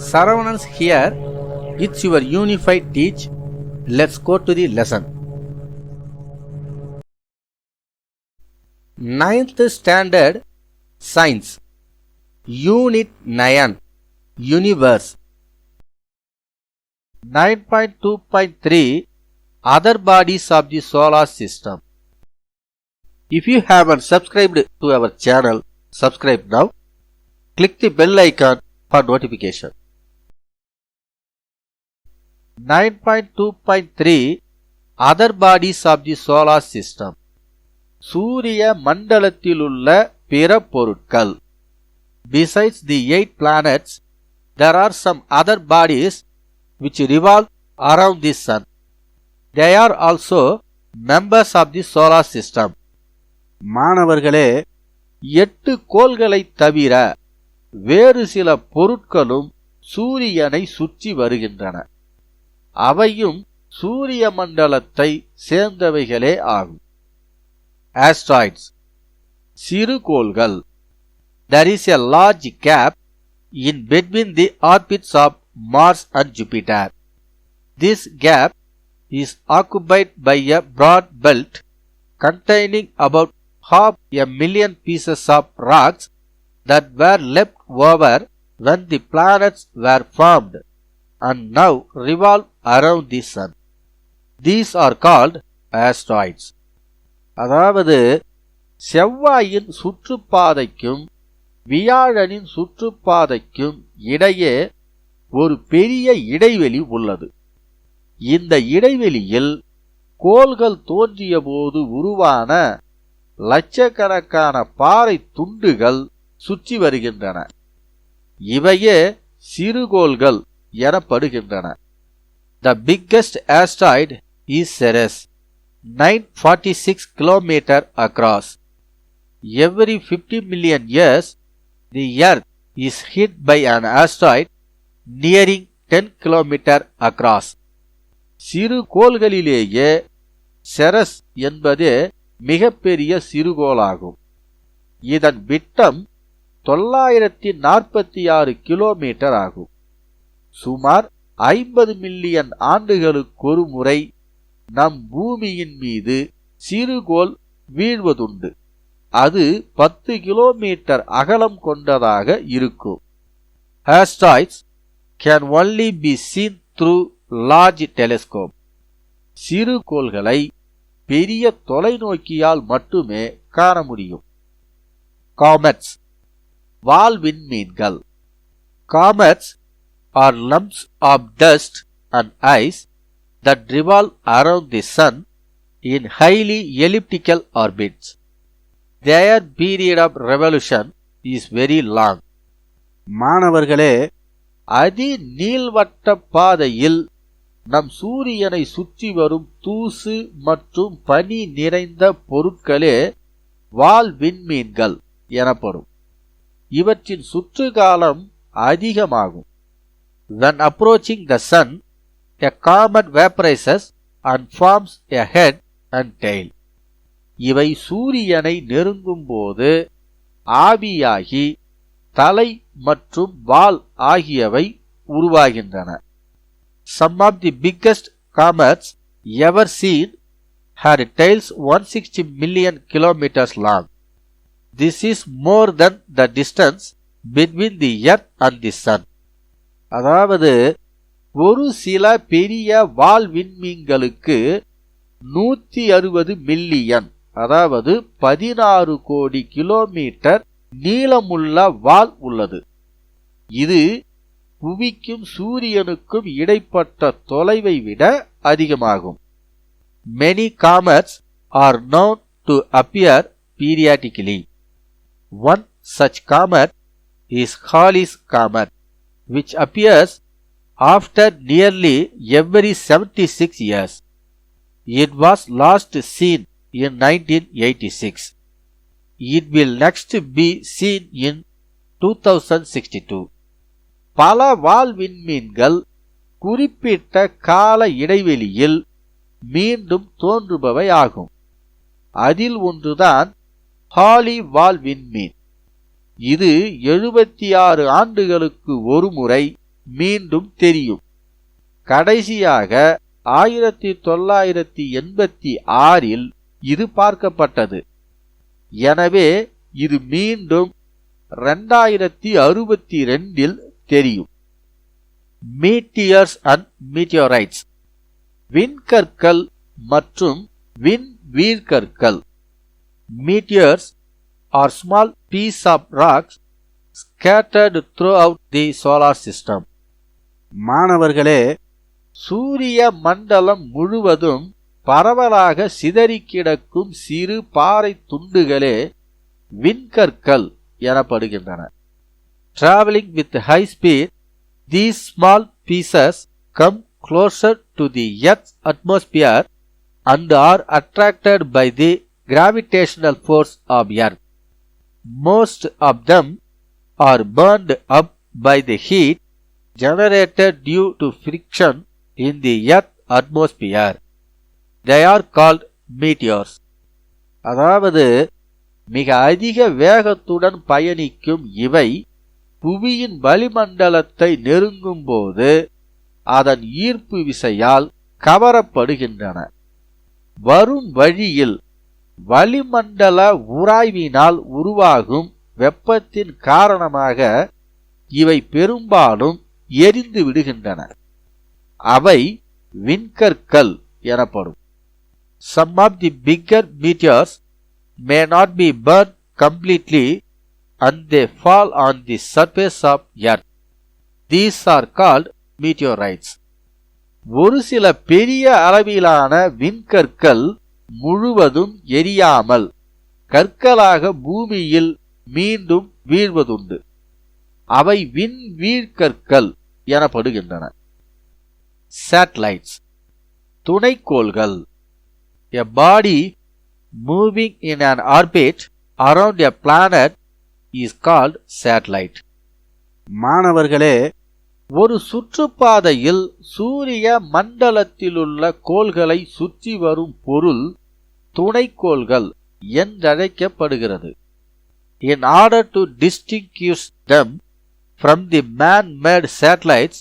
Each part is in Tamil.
Saravanans here. It's your unified teach. Let's go to the lesson. Ninth Standard Science Unit 9 Universe 9.2.3 Other bodies of the solar system If you haven't subscribed to our channel, subscribe now. Click the bell icon for notification. 9.2.3 Other bodies of the solar system சூரிய மண்டலத்திலுள்ள பிற பொருட்கள் Besides the eight planets, there are some other bodies which revolve around the sun. They are also members of the solar system. மாணவர்களே எட்டு கோள்களைத் தவிர வேறு சில பொருட்களும் சூரியனை சுற்றி வருகின்றன அவையும் சூரிய மண்டலத்தை சேர்ந்தவைகளே ஆகும் ஆஸ்ட்ராய்ட்ஸ் சிறுகோள்கள் there is a large gap in between the orbits of Mars and Jupiter. This gap is occupied by a broad belt containing about half a million pieces of rocks that were left over when the planets were formed And now revolve around the sun. These are called asteroids. அதாவது செவ்வாயின் சுற்றுப்பாதைக்கும் வியாழனின் சுற்றுப்பாதைக்கும் இடையே ஒரு பெரிய இடைவெளி உள்ளது இந்த இடைவெளியில் கோள்கள் தோன்றியபோது உருவான லட்சக்கணக்கான பாறை துண்டுகள் சுற்றி வருகின்றன இவையே சிறுகோள்கள் எனப்படுகின்றன. The biggest asteroid is Ceres nine forty six kilometre across every fifty million years the earth is hit by an asteroid nearing ten kilometre across சிறு கோள்களிலேயே செரஸ் என்பது மிகப்பெரிய சிறுகோளாகும் இதன் விட்டம் தொள்ளாயிரத்தி நாற்பத்தி ஆறு கிலோமீட்டர் ஆகும். சுமார் ஐம்பது மில்லியன் ஆண்டுகளுக்கொரு முறை நம் பூமியின் மீது சிறுகோள் வீழ்வதுண்டு. அது பத்து கிலோமீட்டர் அகலம் கொண்டதாக இருக்கும். Asteroids can only be seen through large telescope சிறுகோள்களை பெரிய தொலைநோக்கியால் மட்டுமே காண முடியும். காமெட்ஸ் வால் விண்மீன்கள் comets are lumps of dust and ice that revolve around the sun in highly elliptical orbits. Their period of revolution is very long. மாணவர்களே அதி நீள்வட்ட பாதையில் நம் சூரியனை சுற்றி வரும் தூசு மற்றும் பனி நிறைந்த பொருட்களே வால் விண்மீன்கள் எனப்படும் இவற்றின் சுற்றுகாலம் அதிகமாகும் when approaching the sun a comet vaporizes and forms a head and tail. இவை சூரியனை நெருங்கும் போது ஆவியாகி தலை மற்றும் வால் ஆகியவை உருவாகின்றன some of the biggest comets ever seen had tails 160 million kilometers long. This is more than the distance between the earth and the sun. அதாவது ஒரு சில பெரிய வால் விண்மீன்களுக்கு நூத்தி அறுபது மில்லியன் அதாவது பதினாறு கோடி கிலோமீட்டர் நீளமுள்ள வால் உள்ளது. இது புவிக்கும் சூரியனுக்கும் இடைப்பட்ட தொலைவை விட அதிகமாகும். Many comets are known to appear periodically one such comet is Halley's comet which appears after nearly every 76 years. It was last seen in 1986. It will next be seen in 2062. பல வால் விண்மீன்கள் குறிப்பிட்ட கால இடைவெளியில் மீண்டும் தோன்றுபவை ஆகும் அதில் ஒன்றுதான் ஹாலி வால் விண்மீன் இது எழுபத்தி ஆறு ஆண்டுகளுக்கு ஒரு முறை மீண்டும் தெரியும். கடைசியாக ஆயிரத்தி தொள்ளாயிரத்தி எண்பத்தி ஆறில் இது பார்க்கப்பட்டது. எனவே இது மீண்டும் ரெண்டாயிரத்தி அறுபத்தி ரெண்டில் தெரியும். மீட்டியர்ஸ் அண்ட் மீட்டியோரைட்ஸ் விண்கற்கள் மற்றும் விண் வீழ்கற்கள் meteors are small piece of rocks scattered throughout the solar system மாணவர்களே சூரிய மண்டலம் முழுவதும் பரவலாக சிதறி கிடக்கும் சிறு பாறை துண்டுகளே விண்கற்கள் எனப்படுகின்றன travelling with high speed these small pieces come closer to the Earth's atmosphere and are attracted by the gravitational force of Earth. Most of them are burned up by the heat generated due to friction in the Earth atmosphere. They are called meteors. அதாவது மிக அதிக வேகத்துடன் பயணிக்கும் இவை புவியின் வளிமண்டலத்தை நெருங்கும் போது அதன் ஈர்ப்பு விசையால் கவரப்படுகின்றன வரும் வழியில் வளிமண்டல உராய்வினால் உருவாகும் வெப்பத்தின் காரணமாக இவை பெரும்பாலும் எரிந்து விடுகின்றன. அவை விண்கற்கள் எனப்படும். Some of the bigger meteors may not be burn completely and they fall on the surface of earth these are called meteorites ஒரு சில பெரிய அளவிலான விண்கற்கள் முழுவதும் எரியாமல் கற்களாக பூமியில் மீண்டும் வீழ்வதுண்டு. அவை விண் வீழ்கற்கள் எனப்படுகின்றன. Satellites துணைக்கோள்கள். A body moving in an orbit around a planet is called satellite மாணவர்களே ஒரு சுற்றுப்பாதையில் சூரிய மண்டலத்திலுள்ள கோள்களை சுற்றி வரும் பொருள் துணைக்கோள்கள் என்றழைக்கப்படுகிறது. In order to distinguish them from the man made satellites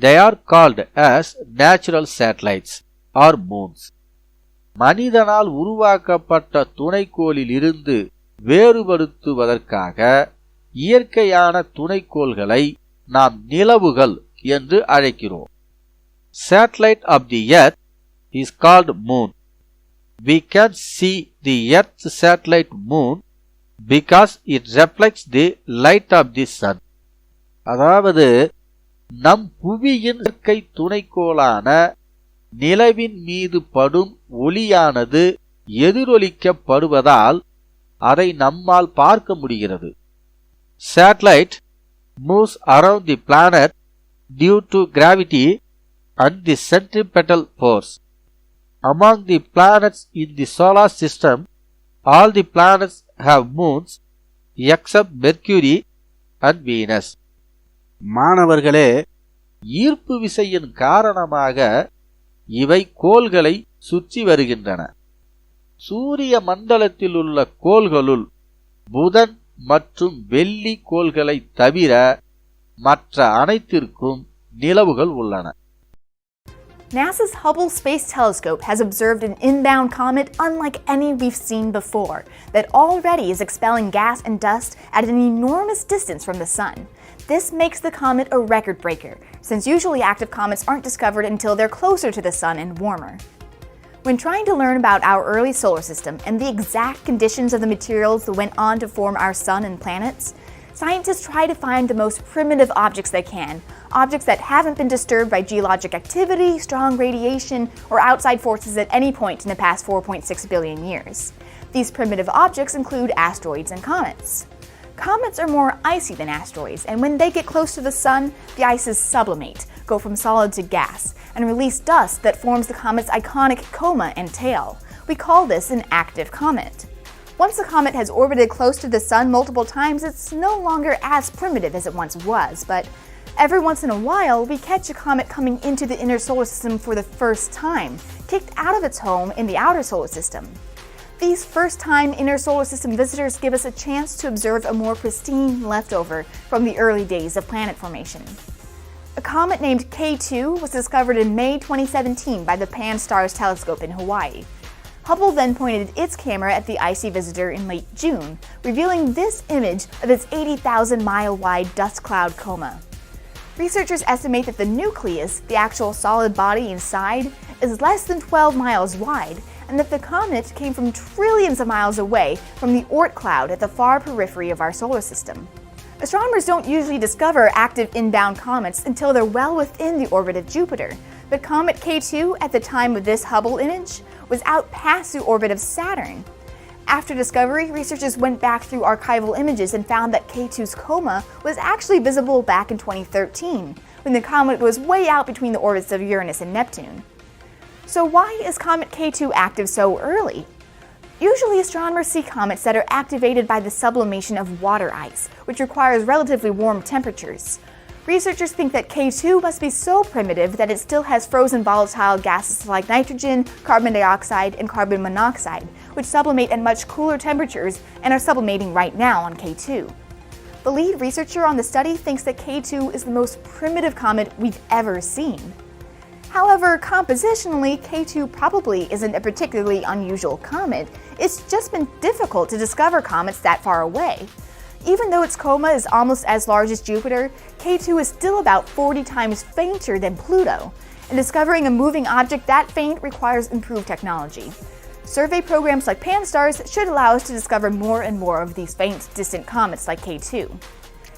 they are called as natural satellites or moons மனிதனால் உருவாக்கப்பட்ட துணைக்கோளில் இருந்து வேறுபடுத்துவதற்காக இயற்கையான துணைக்கோள்களை நாம் நிலவுகள் என்று அழைக்கிறோம். Satellite of the earth is called moon we can see the earth satellite moon because it reflects the light of the sun அதாவது நம் புவியின் இயற்கை துணைக்கோளான நிலவின் மீது படும் ஒளியானது எதிரொலிக்கப்படுவதால் அதை நம்மால் பார்க்க முடிகிறது. Satellite moves around the planet due to gravity and the centripetal force Among the planets in the solar system, all the planets have moons except Mercury and Venus. மாணவர்களே ஈர்ப்பு விசையின் காரணமாக இவை கோள்களை சுற்றி வருகின்றன சூரிய மண்டலத்தில் உள்ள கோள்களுள் புதன் மற்றும் வெள்ளி கோள்களை தவிர மற்ற அனைத்திற்கும் நிலவுகள் உள்ளன NASA's Hubble Space Telescope has observed an inbound comet unlike any we've seen before, that already is expelling gas and dust at an enormous distance from the Sun. This makes the comet a record breaker, since usually active comets aren't discovered until they're closer to the Sun and warmer. When trying to learn about our early solar system and the exact conditions of the materials that went on to form our sun and planets, scientists try to find the most primitive objects they can, objects that haven't been disturbed by geologic activity, strong radiation, or outside forces at any point in the past 4.6 billion years. These primitive objects include asteroids and comets. Comets are more icy than asteroids, and when they get close to the sun, the ices sublimate, go from solid to gas, and release dust that forms the comet's iconic coma and tail. We call this an active comet. Once the comet has orbited close to the Sun multiple times, it's no longer as primitive as it once was, but every once in a while, we catch a comet coming into the inner solar system for the first time, kicked out of its home in the outer solar system. These first time inner solar system visitors give us a chance to observe a more pristine leftover from the early days of planet formation. A comet named K2 was discovered in May 2017 by the Pan-STARRS telescope in Hawaii. Hubble then pointed its camera at the icy visitor in late June, revealing this image of its 80,000 mile wide dust cloud coma. Researchers estimate that the nucleus, the actual solid body inside, is less than 12 miles wide, and that the comet came from trillions of miles away from the Oort cloud at the far periphery of our solar system. Astronomers don't usually discover active inbound comets until they're well within the orbit of Jupiter, but Comet K2 at the time of this Hubble image was out past the orbit of Saturn. After discovery, researchers went back through archival images and found that K2's coma was actually visible back in 2013, when the comet was way out between the orbits of Uranus and Neptune. So, why is Comet K2 active so early? Usually, astronomers see comets that are activated by the sublimation of water ice, which requires relatively warm temperatures. Researchers think that K2 must be so primitive that it still has frozen volatile gases like nitrogen, carbon dioxide, and carbon monoxide, which sublimate at much cooler temperatures and are sublimating right now on K2. The lead researcher on the study thinks that K2 is the most primitive comet we've ever seen. However, compositionally, K2 probably isn't a particularly unusual comet. It's just been difficult to discover comets that far away. Even though its coma is almost as large as Jupiter, K2 is still about 40 times fainter than Pluto, and discovering a moving object that faint requires improved technology. Survey programs like Pan-STARRS should allow us to discover more and more of these faint, distant comets like K2.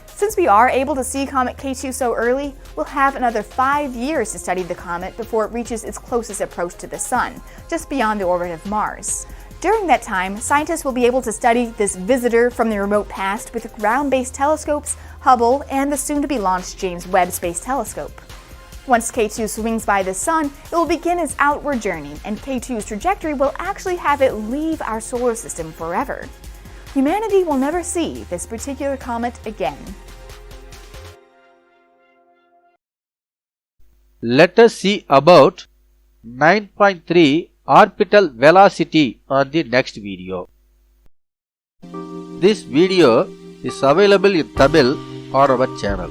Since we are able to see Comet K2 so early, we'll have another five years to study the comet before it reaches its closest approach to the Sun, just beyond the orbit of Mars. During that time, scientists will be able to study this visitor from the remote past with ground based telescopes, Hubble, and the soon to be launched James Webb Space Telescope. Once K2 swings by the Sun, it will begin its outward journey, and K2's trajectory will actually have it leave our solar system forever. Humanity will never see this particular comet again. Let us see about 9.3 orbital velocity on the next video. This video is available in Tamil on our channel.